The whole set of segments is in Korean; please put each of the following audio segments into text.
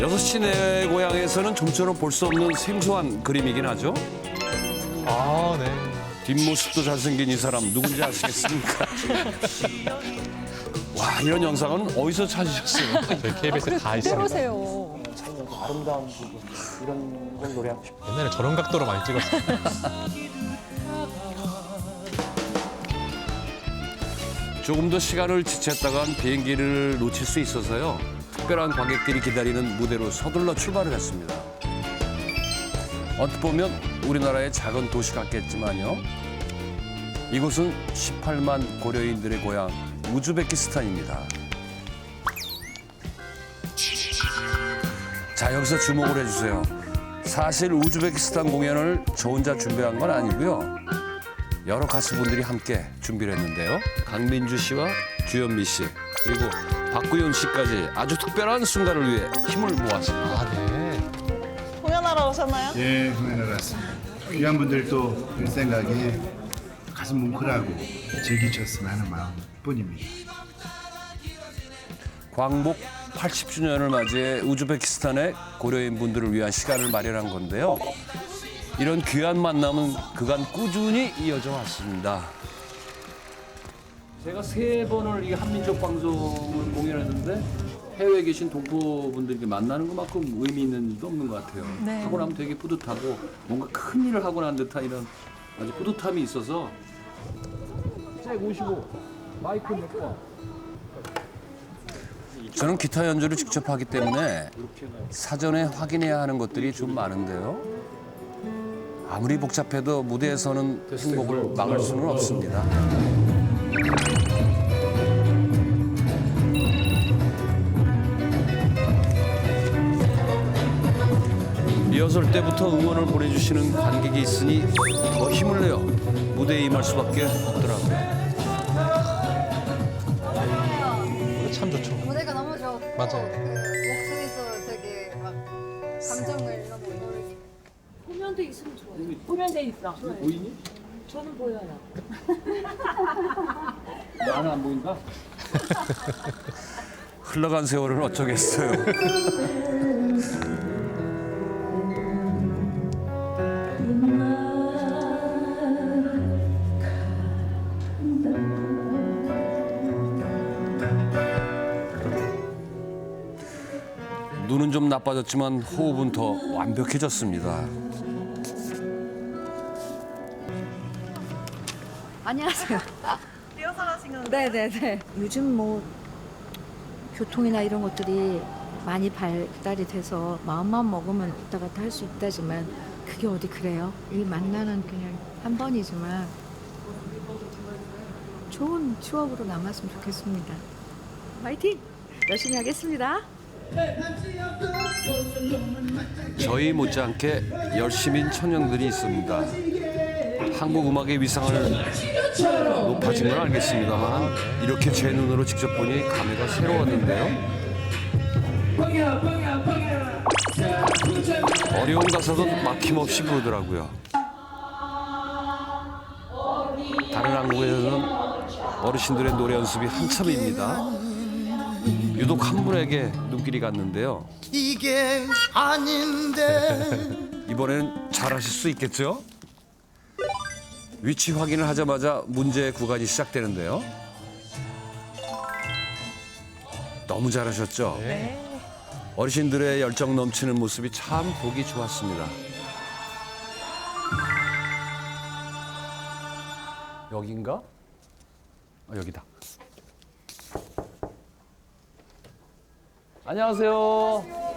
여섯 시내 고향에서는 좀처럼 볼 수 없는 생소한 그림이긴 하죠. 아, 네. 뒷모습도 잘생긴 이 사람 누군지 아시겠습니까? 와 이런 영상은 어디서 찾으셨어요? 저희 KBS에 다 있습니다. 빼보세요. 아름다운 부분 이런 걸 노래하고 싶어요. 옛날에 저런 각도로 많이 찍었어요. 조금 더 시간을 지쳤다간 비행기를 놓칠 수 있어서요. 특별한 관객들이 기다리는 무대로 서둘러 출발을 했습니다. 언뜻 보면 우리나라의 작은 도시 같겠지만요. 이곳은 18만 고려인들의 고향 우즈베키스탄입니다. 자 여기서 주목을 해주세요. 사실 우즈베키스탄 공연을 저 혼자 준비한 건 아니고요. 여러 가수분들이 함께 준비를 했는데요. 강민주 씨와 주현미 씨 그리고 박구윤 씨까지 아주 특별한 순간을 위해 힘을 모았습니다. 아, 네. 공연하러 오셨나요? 예, 공연하러 왔습니다. 귀한 분들도 볼 생각에 가슴 뭉클하고 즐기셨으면 하는 마음뿐입니다. 광복 80주년을 맞이해 우즈베키스탄의 고려인 분들을 위한 시간을 마련한 건데요. 이런 귀한 만남은 그간 꾸준히 이어져 왔습니다. 제가 세 번을 이 한민족 방송을 공연했는데 해외에 계신 동포분들께 만나는 것만큼 의미 있는 일도 없는 것 같아요. 네. 하고 나면 되게 뿌듯하고 뭔가 큰 일을 하고 난 듯한 이런 아주 뿌듯함이 있어서 잭 55, 마이크 몇 번. 저는 기타 연주를 직접 하기 때문에 사전에 확인해야 하는 것들이 좀 많은데요. 아무리 복잡해도 무대에서는 행복을 막을 수는 없습니다. 리허설 때부터 응원을 보내주시는 관객이 있으니 더 힘을 내요. 무대에 임할 수밖에 없더라고요. 참 좋죠. 무대가 너무 좋고 맞아요. 그 목소리도 되게 막 감정을 너무 모르게 보면돼 있으면 좋아요. 공연돼 있어. 보이니? 저는 보여요. 나는 안 보인다. 흘러간 세월을 어쩌겠어요. 눈은 좀 나빠졌지만 호흡은 더 완벽해졌습니다. 안녕하세요. 리허설 하신 건 네네네. 요즘 뭐 교통이나 이런 것들이 많이 발달이 돼서 마음만 먹으면 왔다 갔다 할 수 있다지만 그게 어디 그래요? 이 만나는 그냥 한 번이지만 좋은 추억으로 남았으면 좋겠습니다. 화이팅! 열심히 하겠습니다. 저희 못지않게 열심인 청년들이 있습니다. 한국 음악의 위상을 높아진 건 알겠습니다만 이렇게 제 눈으로 직접 보니 감회가 새로웠는데요. 어려운 가사도 막힘없이 부르더라고요. 다른 한국에서는 어르신들의 노래 연습이 한참입니다. 유독 한 분에게 눈길이 갔는데요. 이게 아닌데 이번엔 잘하실 수 있겠죠? 위치 확인을 하자마자 문제 구간이 시작되는데요. 너무 잘하셨죠? 네. 어르신들의 열정 넘치는 모습이 참 보기 좋았습니다. 여긴가? 아, 여기다. 안녕하세요.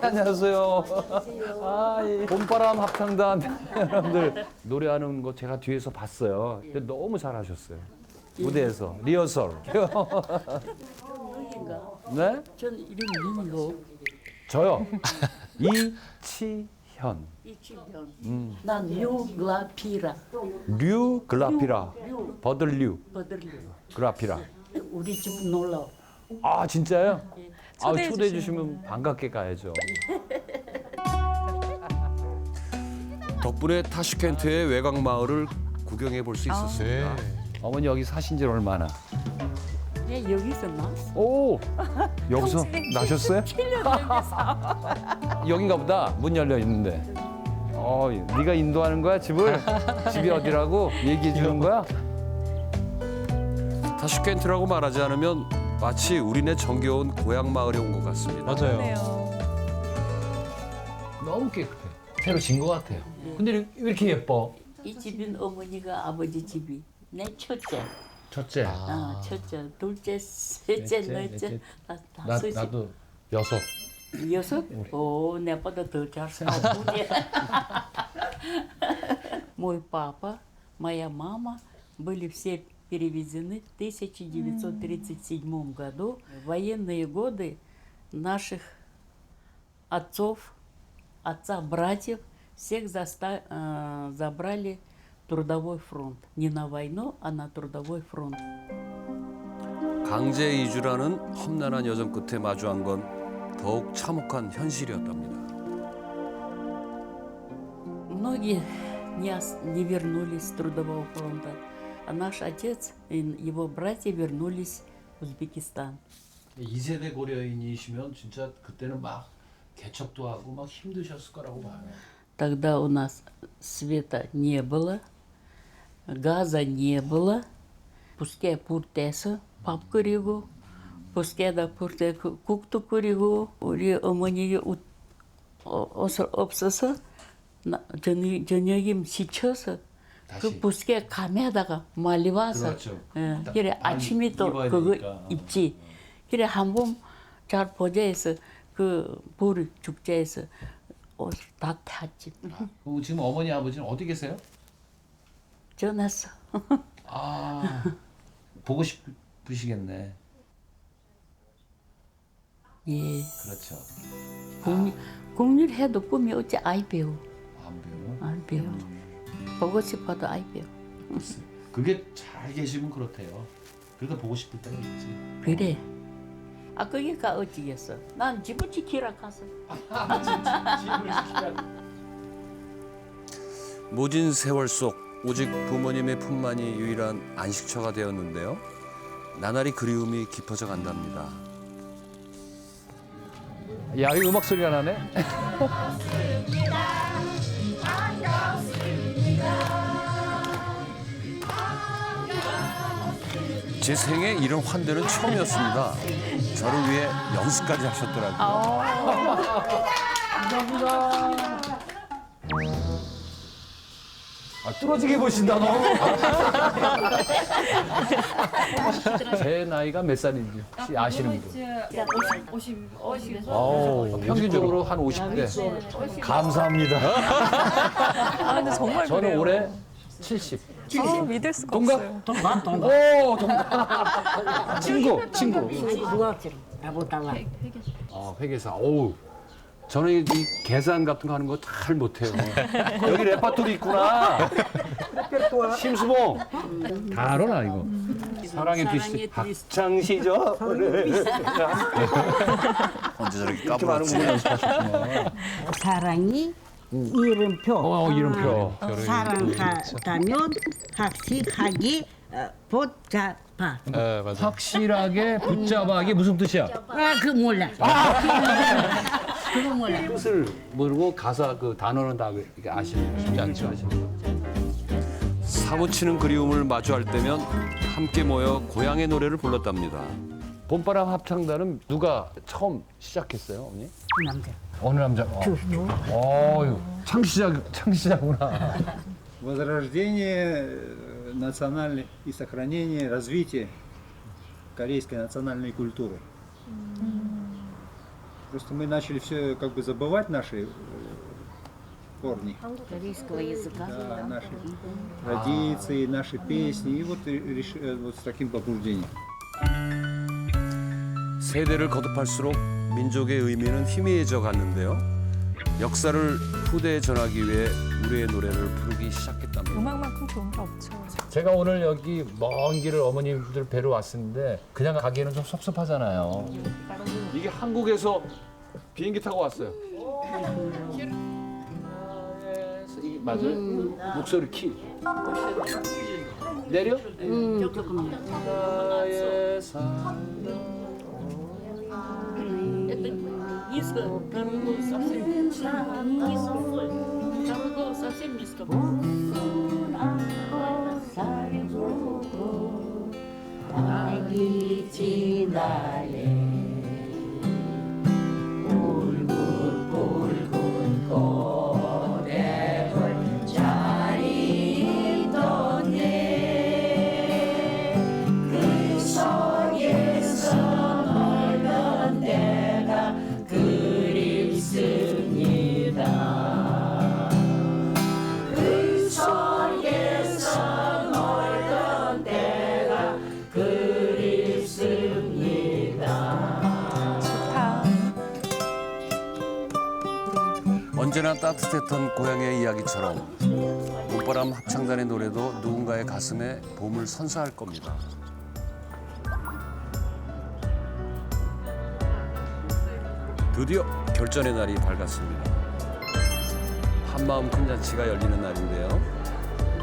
안녕하세요. 아, 이 봄바람 합창단 여러분들 노래하는 거 제가 뒤에서 봤어요. 근데 너무 잘하셨어요. 무대에서 리허설. 누구인가? 네? 저는 이름 민호 저요. 이치현. 이치현. 음. 난 류글라피라 류 글라피라. 버들류 버들류. 글라피라. 우리 집 놀러. 아 진짜요? 아 초대해 초대해 주시면 반갑게 가야죠. 덕분에 타슈켄트의 외곽 마을을 구경해 볼 수 있었습니다. 네. 어머니 여기 사신 지 얼마나? 야, 여기서 났어. 오 여기서 나셨어요? 여긴가 보다 문 열려 있는데. 어 네가 인도하는 거야 집을? 집이 어디라고 얘기해 주는 거야? 타슈켄트라고 말하지 않으면 마치 우리네 정겨운 고향 마을에 온 것 같습니다. 맞아요. 너무 깨끗해. 새로 진 것 같아요. 근데 왜 이렇게 예뻐? 이 집은 어머니가 아버지 집이. 내 첫째. 첫째. 아, 첫째, 둘째, 셋째, 넷째, 넷째, 넷째. 다, 나, 다섯이. 나도 여섯. 여섯? О, 내보다 더 잘 살았군요. Мой папа, моя мама были все переведены в 1937 году. В военные годы наших отцов, отца, братьев, всех заста- э, забрали в трудовой фронт. Не на войну, а на трудовой фронт. 강제 이주라는 험난한 여정 끝에 마주한 건 더욱 참혹한 현실이었답니다. Многие не, ос- не вернулись с трудового фронта, а наш отец и его братья вернулись в Узбекистан. 2세대 고려인이시면 진짜 그때는 막 개척도 하고 막 힘드셨을 거라고 봐요. Тогда у нас света не было, газа не было. Пускай пуртеса, пап 그리고 пускай да пурте 국도 그리고 우리 어, 그 다시. 부스케 감에다가 말리 와서 그렇죠. 예, 딱 그래 안 아침에 또 입어야 그거 되니까. 입지 그래 한번 잘 보자 해서 그 보리 축제에서 옷을 다 탔지 그리고 지금 어머니 아버지는 어디 계세요? 전화서 아 보고 싶으시겠네. 예 그렇죠. 공일 공일 해도 꿈이 어찌 아이 배우 안 배워. 안 배우 보고 싶어도 아이 배우 그게 잘 계시면 그렇대요. 그래도 보고 싶을 때가 있지. 그래 아 그게가 어찌겠어 난 집을 지키러 가서 모진 세월 속 오직 부모님의 품만이 유일한 안식처가 되었는데요. 나날이 그리움이 깊어져 간답니다. 야, 이 음악 소리가 나네. 제 생에 이런 환대는 처음이었습니다. 저를 위해 연습까지 하셨더라고요. 아, 뚫어지게 보신다 너. 제 나이가 몇 살인지 혹시 아시는 분? 어, 평균적으로 한 50대. 감사합니다. 아, 근데 정말 저는 그래요. 올해 70. 아, 믿을 수가 없어요. 동갑 동갑 오, 동갑. 친구, 친구. 무학지로 나보다가 어, 회계사. 어우. 저는 이, 이 계산 같은 거 하는 거 잘 못해요. 여기 레파토리 있구나. 심수봉. 음. 다 알아라, 이거. 음. 사랑의 빛이. 박창시죠? 네. 언제 저렇게 까불었지? 사랑이 이름표. 어, 이름표. 사랑하다면 확실하게 어, 붙잡아. 네, 맞아요. 확실하게 붙잡아기 무슨 뜻이야? 아, 그 몰라. 그거 몰라. 뜻을 모르고 가사 그 단어는 다 이렇게 아시는 쉽지 않죠. 사무치는 그리움을 마주할 때면 함께 모여 고향의 노래를 불렀답니다. 봄바람 합창단은 누가 처음 시작했어요, 어머니? 남자. 어느 남자? 어. 어유 창시자 창시자구나. возрождение э, национальной и сохранение, развитие корейской национальной культуры. Просто мы начали все как бы забывать наши э, корни, Корейского языка. да, наши традиции, наши песни. И вот, э, реш- э, вот с таким побуждением. 세대를 거듭할수록 민족의 의미는 희미해져 갔는데요. 역사를 후대에 전하기 위해 우리의 노래를 부르기 시작했답니다. 음악만큼 좋은 게 없죠. 제가 오늘 여기 먼 길을 어머님들 뵈러 왔는데 그냥 가기에는 좀 섭섭하잖아요. 이게 한국에서 비행기 타고 왔어요. 맞아요? 목소리 키. 내려? 음. 조금. Низко, второй голос совсем низко. Второй голос совсем низко. 좋다. 언제나 따뜻했던 고향의 이야기처럼 봄바람 합창단의 노래도 누군가의 가슴에 봄을 선사할 겁니다. 드디어 결전의 날이 밝았습니다. 한마음 큰 잔치가 열리는 날인데요.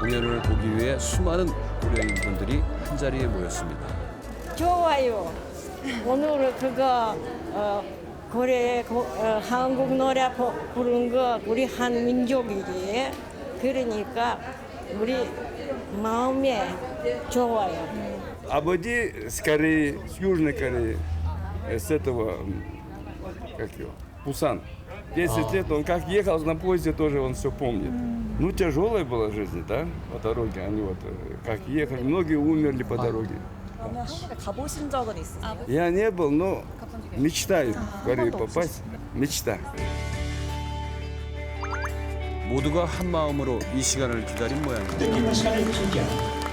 공연을 보기 위해 수많은 고려인 분들이 한 자리에 모였습니다. 좋아요. 오늘 그거 어, 고래 고- 어, 한국 노래 부- 부른 거 우리 한 민족이지. 그러니까 우리 마음에 좋아요. Абади с Кореи, с Южной Кореи, э, с этого, м, как его, Пусан. 10 лет он как ехал на поезде, тоже он все помнит. Ну, тяжелая была жизнь, да, по дороге. Они вот э, как ехали, многие умерли по дороге. 그러면 한국에 가보신 적은 있으세요? Я не был, но мечтаю в Корею попасть. Мечта. 모두가 한 마음으로 이 시간을 기다린 모양입니다. 시간을 준비한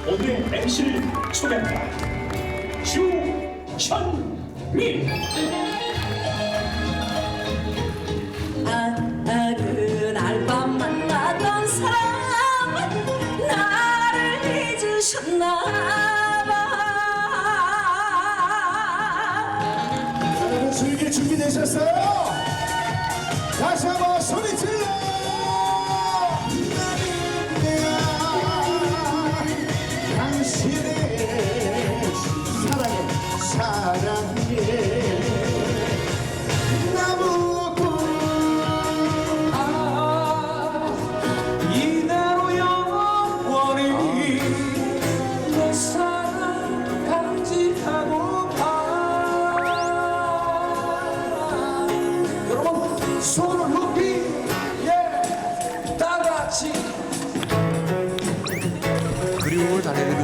오늘의 MC를 소개합니다. 주천민. 아, 그날 밤 만났던 사람은 나를 잊으셨나 되셨어요? 다시 한번 소리 질러!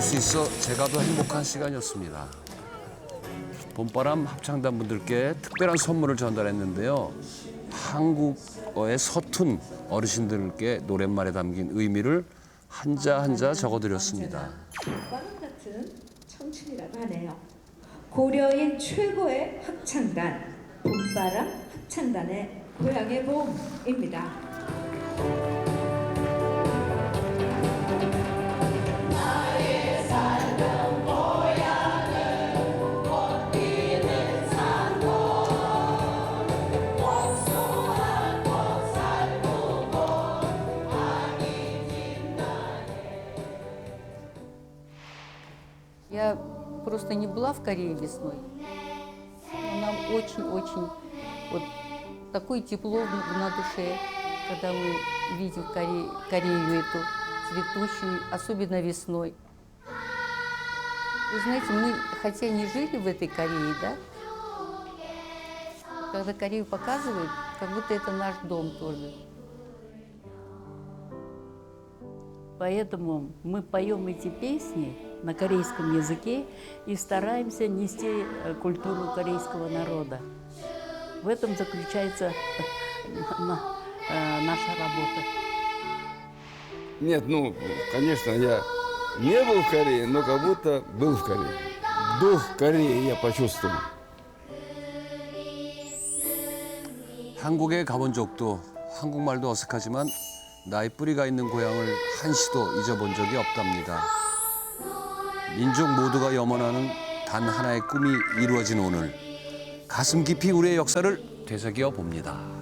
수 있어 제가 더 행복한 시간이었습니다. 봄바람 합창단 분들께 특별한 선물을 전달했는데요. 한국어의 서툰 어르신들께 노랫말에 담긴 의미를 한자 한자 적어드렸습니다. 오빠는 같은 청춘이라고 하네요. 고려인 최고의 합창단 봄바람 합창단의 고향의 봄입니다. Я просто не была в Корее весной. Но нам очень-очень вот такое тепло на душе, когда мы видим Коре- Корею эту цветущую, особенно весной. Вы знаете, мы хотя не жили в этой Корее, да? Когда Корею показывают, как будто это наш дом тоже. Поэтому мы поем эти песни на корейском языке и стараемся нести э, культуру корейского народа. В этом заключается на- э, наша работа. Нет, ну, конечно, я не был в Корее, но как будто был в Корее. Дух Кореи я почувствовал. 한국에 가본 적도 한국말도 어색하지만 나의 뿌리가 있는 고향을 한시도 잊어본 적이 없답니다. 민족 모두가 염원하는 단 하나의 꿈이 이루어진 오늘 가슴 깊이 우리의 역사를 되새겨 봅니다.